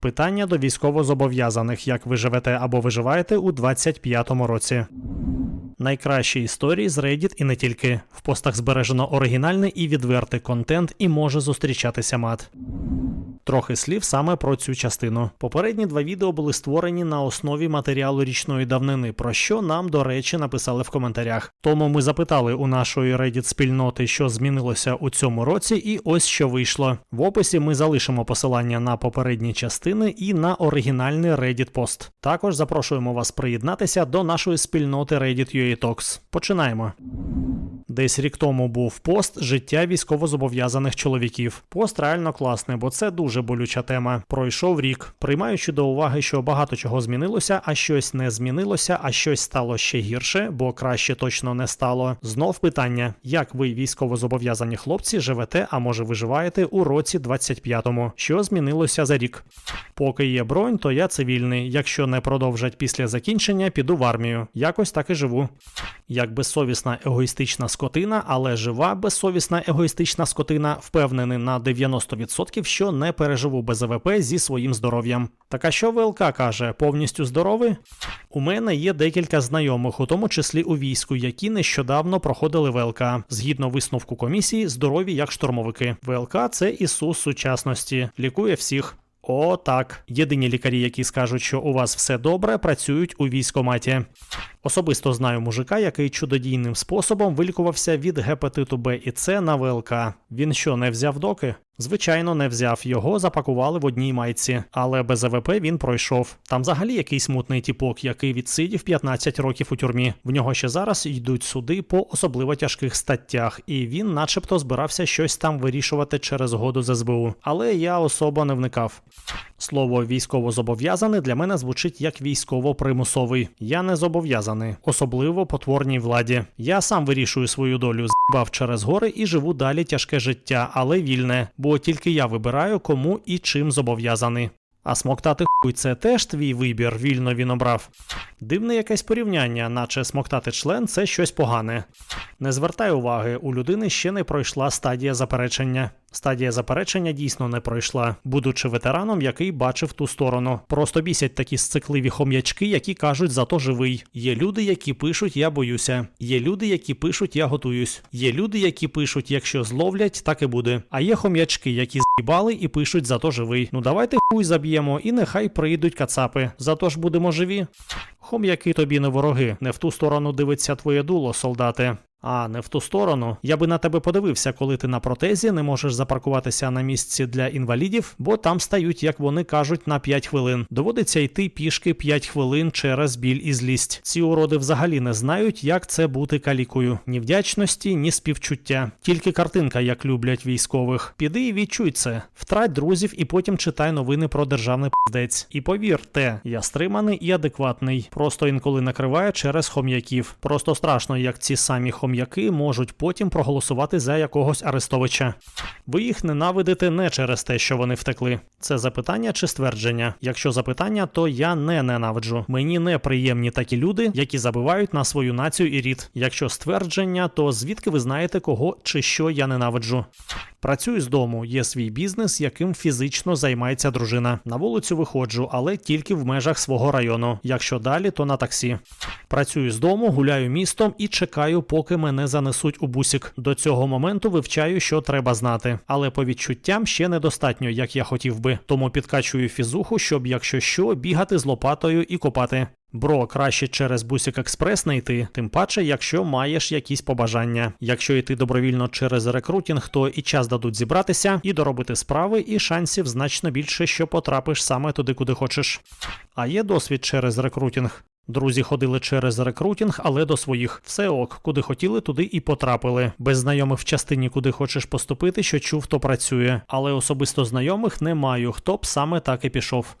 Питання до військовозобов'язаних, як ви живете або виживаєте у 25-му році. Найкращі історії з Reddit і не тільки. В постах збережено оригінальний і відвертий контент і може зустрічатися мат. Трохи слів саме про цю частину. Попередні два відео були створені на основі матеріалу річної давнини, про що нам, до речі, написали в коментарях. Тому ми запитали у нашої Reddit спільноти, що змінилося у цьому році, і ось що вийшло. В описі ми залишимо посилання на попередні частини і на оригінальний Reddit пост. Також запрошуємо вас приєднатися до нашої спільноти Reddit UA Talks. Починаємо. Десь рік тому був пост життя військовозобов'язаних чоловіків. Пост реально класний, бо це дуже болюча тема. Пройшов рік, приймаючи до уваги, що багато чого змінилося, а щось не змінилося, а щось стало ще гірше, бо краще точно не стало. Знов питання: як ви, військовозобов'язані хлопці, живете, а може виживаєте у році 25-му? Що змінилося за рік? Поки є бронь, то я цивільний. Якщо не продовжать після закінчення, піду в армію. Якось так і живу. Як безсовісна егоїстична скотина, але жива безсовісна егоїстична скотина, впевнений на 90%, що не переживу без АВП зі своїм здоров'ям. Так а що ВЛК каже, повністю здоровий? У мене є декілька знайомих, у тому числі у війську, які нещодавно проходили ВЛК. Згідно висновку комісії, здорові як штурмовики. ВЛК це Ісус сучасності, лікує всіх. О, так. Єдині лікарі, які скажуть, що у вас все добре, працюють у військоматі. Особисто знаю мужика, який чудодійним способом вилікувався від гепатиту Б і С на ВЛК. Він що, не взяв доки? Звичайно, не взяв. Його запакували в одній майці, але без АВП він пройшов. Там взагалі якийсь мутний тіпок, який відсидів 15 років у тюрмі. В нього ще зараз йдуть суди по особливо тяжких статтях, і він, начебто, збирався щось там вирішувати через году з СБУ. Але я особо не вникав. Слово військово-зобов'язаний для мене звучить як військово-примусовий. Я не зобов'язаний, особливо потворній владі. Я сам вирішую свою долю, збав через гори і живу далі тяжке життя, але вільне, бо тільки я вибираю, кому і чим зобов'язаний. А смоктати хуй це теж твій вибір, вільно він обрав. Дивне якесь порівняння, наче смоктати член це щось погане. Не звертай уваги, у людини ще не пройшла стадія заперечення. Стадія заперечення дійсно не пройшла, будучи ветераном, який бачив ту сторону. Просто бісять такі сцикливі хом'ячки, які кажуть зато живий. Є люди, які пишуть Я боюся. Є люди, які пишуть Я готуюсь. Є люди, які пишуть, якщо зловлять, так і буде. А є хом'ячки, які з'їбали і пишуть зато живий. Ну давайте хуй заб'ємо, і нехай прийдуть кацапи. Зато ж будемо живі. Хом'яки тобі не вороги, не в ту сторону дивиться твоє дуло, солдати. А, не в ту сторону. Я би на тебе подивився, коли ти на протезі не можеш запаркуватися на місці для інвалідів, бо там стають, як вони кажуть, на 5 хвилин. Доводиться йти пішки 5 хвилин через біль і злість. Ці уроди взагалі не знають, як це бути калікою. Ні вдячності, ні співчуття. Тільки картинка, як люблять військових. Піди і відчуй це. Втрать друзів і потім читай новини про державний пиздець. І повірте, я стриманий і адекватний. Просто інколи накриває через хом'яків. Просто страшно, як ці самі хом'яки хом'яки можуть потім проголосувати за якогось Арестовича. Ви їх ненавидите не через те, що вони втекли. Це запитання чи ствердження. Якщо запитання, то я не ненавиджу. Мені неприємні такі люди, які забивають на свою націю і рід. Якщо ствердження, то звідки ви знаєте, кого чи що я ненавиджу? Працюю з дому, є свій бізнес, яким фізично займається дружина. На вулицю виходжу, але тільки в межах свого району. Якщо далі, то на таксі. Працюю з дому, гуляю містом і чекаю, поки мене занесуть у бусік. До цього моменту вивчаю, що треба знати. Але по відчуттям ще недостатньо, як я хотів би. Тому підкачую фізуху, щоб, якщо що, бігати з лопатою і копати. Бро, краще через Бусік Експрес не йти, тим паче, якщо маєш якісь побажання. Якщо йти добровільно через рекрутінг, то і час дадуть зібратися, і доробити справи, і шансів значно більше, що потрапиш саме туди, куди хочеш. А є досвід через рекрутінг. Друзі ходили через рекрутінг, але до своїх. Все ок, куди хотіли, туди і потрапили. Без знайомих в частині, куди хочеш поступити, що чув, то працює. Але особисто знайомих не маю, хто б саме так і пішов.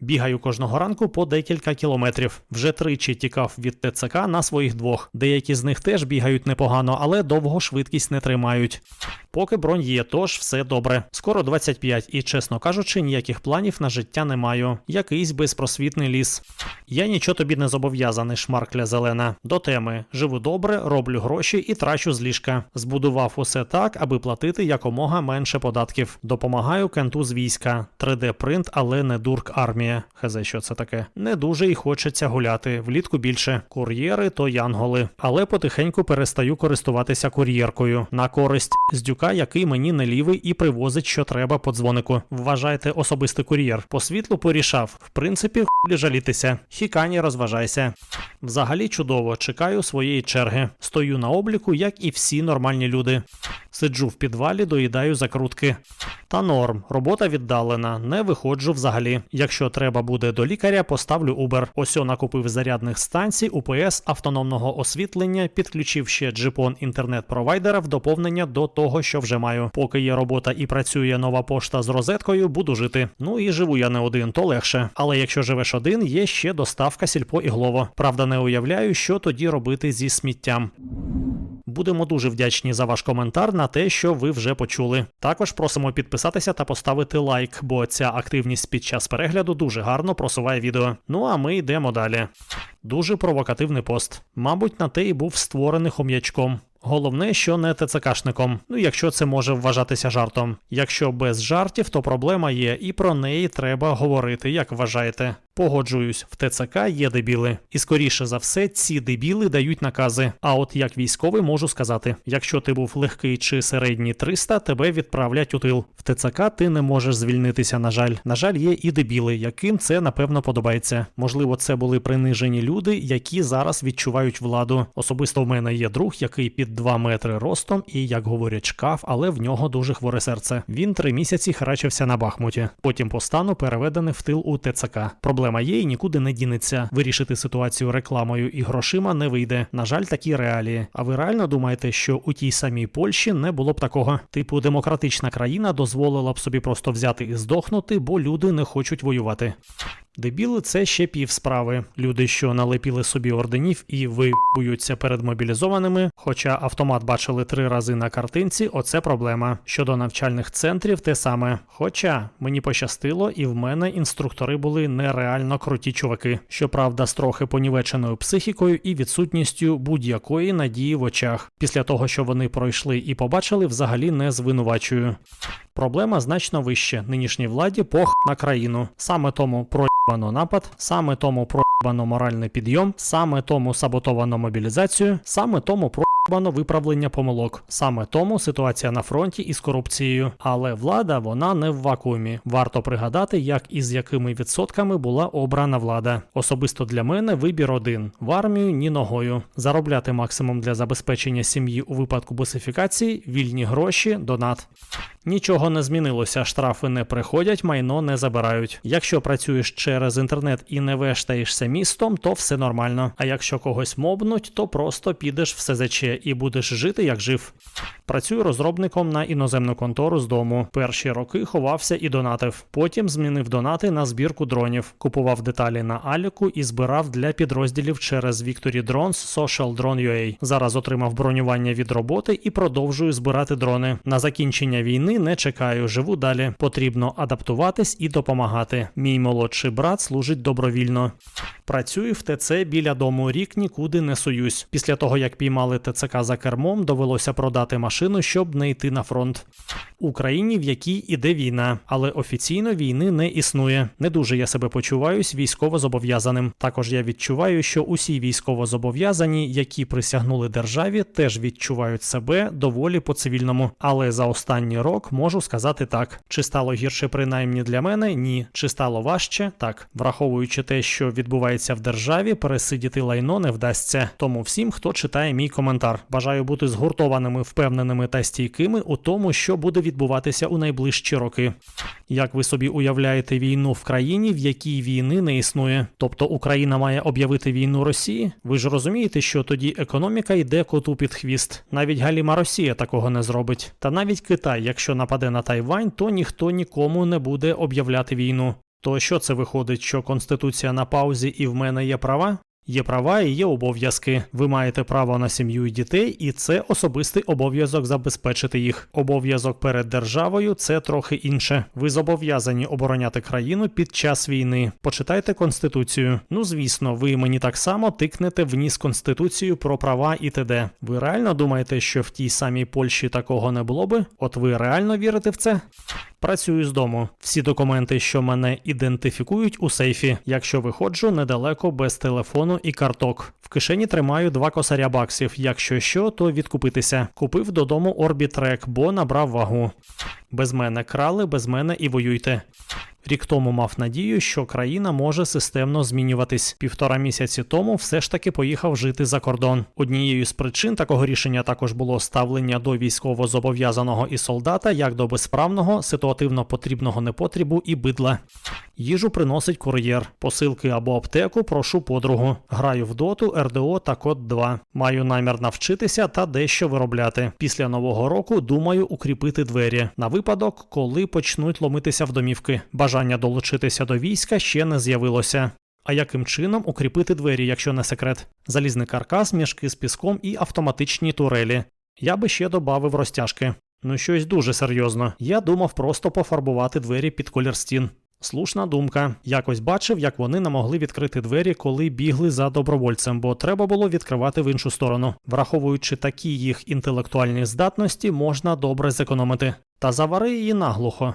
Бігаю кожного ранку по декілька кілометрів. Вже тричі тікав від ТЦК на своїх двох. Деякі з них теж бігають непогано, але довго швидкість не тримають. Поки бронь є, тож все добре. Скоро 25 і, чесно кажучи, ніяких планів на життя не маю. Якийсь безпросвітний ліс. Я нічого тобі не зобов'язаний, шмаркля зелена. До теми живу добре, роблю гроші і трачу з ліжка. Збудував усе так, аби платити якомога менше податків. Допомагаю кенту з війська. 3D принт, але не дурк армія. Хазе, що це таке? Не дуже й хочеться гуляти. Влітку більше. Кур'єри то янголи. Але потихеньку перестаю користуватися кур'єркою на користь здюка, який мені не лівий і привозить, що треба по дзвонику. Вважайте особистий кур'єр. По світлу порішав. В принципі, хулі жалітися. Хікані розважайся. Взагалі чудово, чекаю своєї черги. Стою на обліку, як і всі нормальні люди. Сиджу в підвалі, доїдаю закрутки. Та норм, робота віддалена, не виходжу взагалі. Якщо треба буде до лікаря, поставлю Uber. Осьо накупив зарядних станцій, УПС, автономного освітлення, підключив ще джипон інтернет-провайдера в доповнення до того, що вже маю. Поки є робота і працює нова пошта з розеткою, буду жити. Ну і живу я не один, то легше. Але якщо живеш один, є ще доставка сільпо і глово. Правда, не уявляю, що тоді робити зі сміттям. Будемо дуже вдячні за ваш коментар на те, що ви вже почули. Також просимо підписатися та поставити лайк, бо ця активність під час перегляду дуже гарно просуває відео. Ну а ми йдемо далі. Дуже провокативний пост. Мабуть, на те і був створений хом'ячком. Головне, що не ТЦКшником. Ну, якщо це може вважатися жартом. Якщо без жартів, то проблема є, і про неї треба говорити, як вважаєте. Погоджуюсь, в ТЦК є дебіли. І скоріше за все, ці дебіли дають накази. А от як військовий можу сказати: якщо ти був легкий чи середній 300, тебе відправлять у тил. В ТЦК ти не можеш звільнитися, на жаль. На жаль, є і дебіли, яким це напевно подобається. Можливо, це були принижені люди, які зараз відчувають владу. Особисто в мене є друг, який під 2 метри ростом і, як говорять, шкаф, але в нього дуже хворе серце. Він три місяці харачився на Бахмуті. Потім по стану переведений в тил у ТЦК. Проблема є і нікуди не дінеться. Вирішити ситуацію рекламою і грошима не вийде. На жаль, такі реалії. А ви реально думаєте, що у тій самій Польщі не було б такого? Типу, демократична країна дозволила б собі просто взяти і здохнути, бо люди не хочуть воювати. Дебіли це ще пів справи. Люди, що налепіли собі орденів і вибуються перед мобілізованими. Хоча автомат бачили три рази на картинці, оце проблема. Щодо навчальних центрів, те саме. Хоча мені пощастило, і в мене інструктори були нереально круті чуваки. Щоправда, з трохи понівеченою психікою і відсутністю будь-якої надії в очах. Після того, що вони пройшли і побачили, взагалі не звинувачую. Проблема значно вище. Нинішній владі пох на країну. Саме тому проїбано напад, саме тому проїбано моральний підйом, саме тому саботовано мобілізацію, саме тому проїбано виправлення помилок, саме тому ситуація на фронті із корупцією. Але влада вона не в вакуумі. Варто пригадати, як і з якими відсотками була обрана влада. Особисто для мене вибір один: в армію ні ногою. Заробляти максимум для забезпечення сім'ї у випадку босифікації, вільні гроші, донат. Нічого не змінилося, штрафи не приходять, майно не забирають. Якщо працюєш через інтернет і не вештаєшся містом, то все нормально. А якщо когось мобнуть, то просто підеш в СЗЧ і будеш жити як жив. Працюю розробником на іноземну контору з дому. Перші роки ховався і донатив. Потім змінив донати на збірку дронів, купував деталі на Аліку і збирав для підрозділів через Victory Drones Social Drone UA. Зараз отримав бронювання від роботи і продовжую збирати дрони. На закінчення війни не чекаю, живу далі. Потрібно адаптуватись і допомагати. Мій молодший брат служить добровільно. Працюю в ТЦ біля дому рік нікуди не суюсь. Після того, як піймали ТЦК за кермом, довелося продати машину, щоб не йти на фронт. Україні, в якій іде війна, але офіційно війни не існує. Не дуже я себе почуваюсь військово-зобов'язаним. Також я відчуваю, що усі військово-зобов'язані, які присягнули державі, теж відчувають себе доволі по-цивільному. Але за останній рок можу сказати так: чи стало гірше принаймні для мене? Ні. Чи стало важче? Так. Враховуючи те, що відбувається в державі, пересидіти лайно не вдасться. Тому всім, хто читає мій коментар, бажаю бути згуртованими, впевненими та стійкими у тому, що буде відбуватися у найближчі роки. Як ви собі уявляєте війну в країні, в якій війни не існує? Тобто Україна має об'явити війну Росії? Ви ж розумієте, що тоді економіка йде коту під хвіст. Навіть Галіма Росія такого не зробить. Та навіть Китай, якщо нападе на Тайвань, то ніхто нікому не буде об'являти війну. То що це виходить, що конституція на паузі і в мене є права? Є права і є обов'язки. Ви маєте право на сім'ю і дітей, і це особистий обов'язок забезпечити їх. Обов'язок перед державою це трохи інше. Ви зобов'язані обороняти країну під час війни. Почитайте конституцію. Ну звісно, ви мені так само тикнете в ніс конституцію про права і т.д. Ви реально думаєте, що в тій самій Польщі такого не було би? От ви реально вірите в це? Працюю з дому. Всі документи, що мене ідентифікують у сейфі. Якщо виходжу недалеко без телефону і карток. В кишені тримаю два косаря баксів. Якщо що, то відкупитися. Купив додому Orbitrek, бо набрав вагу. Без мене крали, без мене і воюйте. Рік тому мав надію, що країна може системно змінюватись. Півтора місяці тому все ж таки поїхав жити за кордон. Однією з причин такого рішення також було ставлення до військовозобов'язаного і солдата як до безправного, ситуативно потрібного непотрібу і бидла. Їжу приносить кур'єр, посилки або аптеку прошу подругу. Граю в доту, РДО та код 2. Маю намір навчитися та дещо виробляти. Після нового року думаю укріпити двері на випадок, коли почнуть ломитися в домівки. Бажання долучитися до війська ще не з'явилося. А яким чином укріпити двері, якщо не секрет? Залізний каркас, мішки з піском і автоматичні турелі. Я би ще додав розтяжки. Ну щось дуже серйозно. Я думав просто пофарбувати двері під колір стін. Слушна думка. Якось бачив, як вони не могли відкрити двері, коли бігли за добровольцем, бо треба було відкривати в іншу сторону. Враховуючи такі їх інтелектуальні здатності, можна добре зекономити. Та завари її наглухо.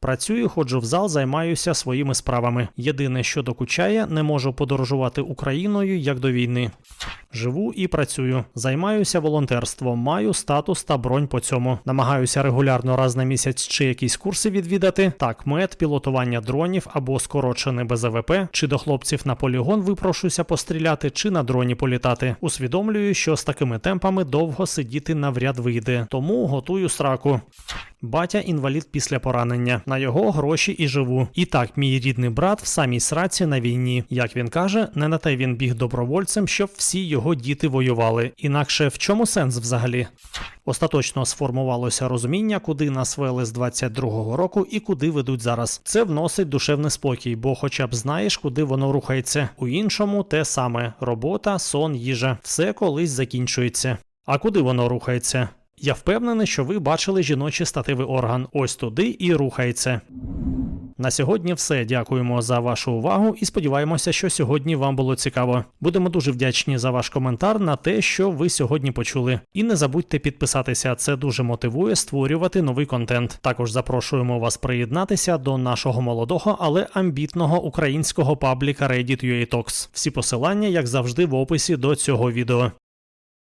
Працюю, ходжу в зал, займаюся своїми справами. Єдине, що докучає, не можу подорожувати Україною як до війни. Живу і працюю, займаюся волонтерством, маю статус та бронь по цьому. Намагаюся регулярно раз на місяць чи якісь курси відвідати. Так, мед, пілотування дронів або скорочене БЗВП, чи до хлопців на полігон випрошуся постріляти, чи на дроні політати. Усвідомлюю, що з такими темпами довго сидіти навряд вийде, тому готую сраку. Батя інвалід після поранення. На його гроші і живу. І так, мій рідний брат в самій сраці на війні. Як він каже, не на те він біг добровольцем, щоб всі його діти воювали. Інакше в чому сенс взагалі? Остаточно сформувалося розуміння, куди нас вели з 22-го року і куди ведуть зараз. Це вносить душевний спокій, бо хоча б знаєш, куди воно рухається. У іншому те саме: робота, сон, їжа. Все колись закінчується. А куди воно рухається? Я впевнений, що ви бачили жіночий статевий орган. Ось туди і рухається. На сьогодні все. Дякуємо за вашу увагу і сподіваємося, що сьогодні вам було цікаво. Будемо дуже вдячні за ваш коментар на те, що ви сьогодні почули. І не забудьте підписатися, це дуже мотивує створювати новий контент. Також запрошуємо вас приєднатися до нашого молодого, але амбітного українського пабліка Reddit UA Talks. Всі посилання, як завжди, в описі до цього відео.